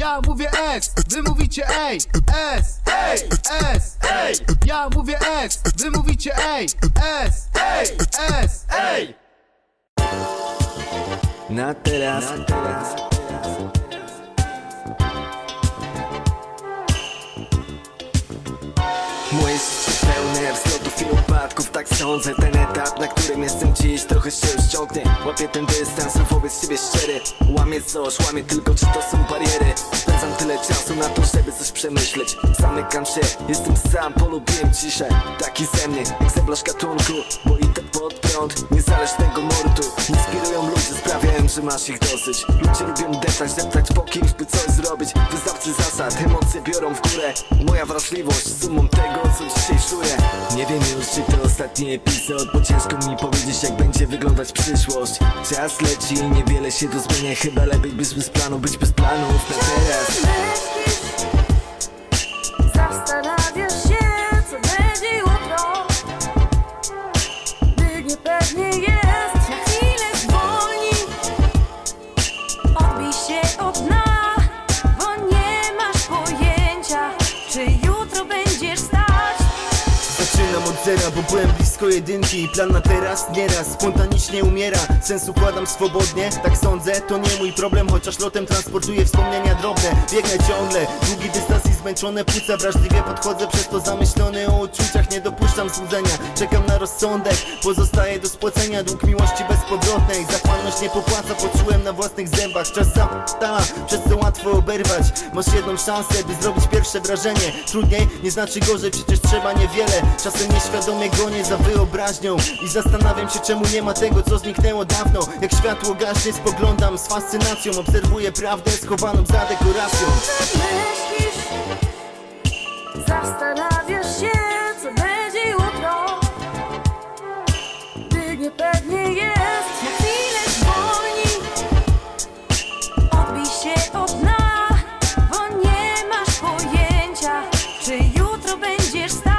Ja mówię S, wy mówicie ej S, ej, S, ej Ja mówię S, wy mówicie ej S, ej, S, ej Na teraz, na teraz. Sądzę, ten etap, na którym jestem dziś. Trochę się już ciągnie Łapię ten dystans, wobec siebie szczery. Łamię coś, łamię tylko czy to są bariery. Spędzam tyle czasu na to, żeby coś przemyśleć. Zamykam się, jestem sam, polubiłem ciszę. Taki ze mnie, egzemplarz gatunku Bo idę pod prąd, niezależnego nurtu Inspirują ludzie, sprawiają, że masz ich dosyć. Ludzie lubią deptać, deptać po kimś, by coś zrobić. Wyznawcy zasad, emocje biorą w górę. Moja wrażliwość, sumą tego, co dzisiaj czuję. Nie wiem już, czy to ostatni epizod Bo ciężko mi powiedzieć, jak będzie wyglądać przyszłość. Czas leci niewiele się tu zmienia. Chyba lepiej być bez planu, być bez planów zera, bo byłem blisko jedynki Plan na teraz nieraz spontanicznie umiera. Sens układam swobodnie, tak sądzę To nie mój problem, chociaż lotem transportuję wspomnienia drobne. Biegnę ciągle, długi dystans i zmęczone płuca Wrażliwie podchodzę, przez to zamyślony o uczuciach Nie dopuszczam złudzenia, czekam na rozsądek Pozostaje do spłacenia dług miłości bezpowrotnej. Zachłanność nie popłaca, poczułem na własnych zębach. Czas zaptala, przez co łatwo oberwać. Masz jedną szansę, by zrobić pierwsze wrażenie. Trudniej, nie znaczy gorzej, przecież trzeba niewiele. Czasem Świadomie gonię za wyobraźnią I zastanawiam się czemu nie ma tego co zniknęło dawno. Jak światło gaśnie spoglądam z fascynacją Obserwuję prawdę schowaną za dekoracją. Myślisz, zastanawiasz się co będzie jutro? Gdy niepewnie jest na chwilę zwolnij Odbij się od dna, bo nie masz pojęcia Czy jutro będziesz stał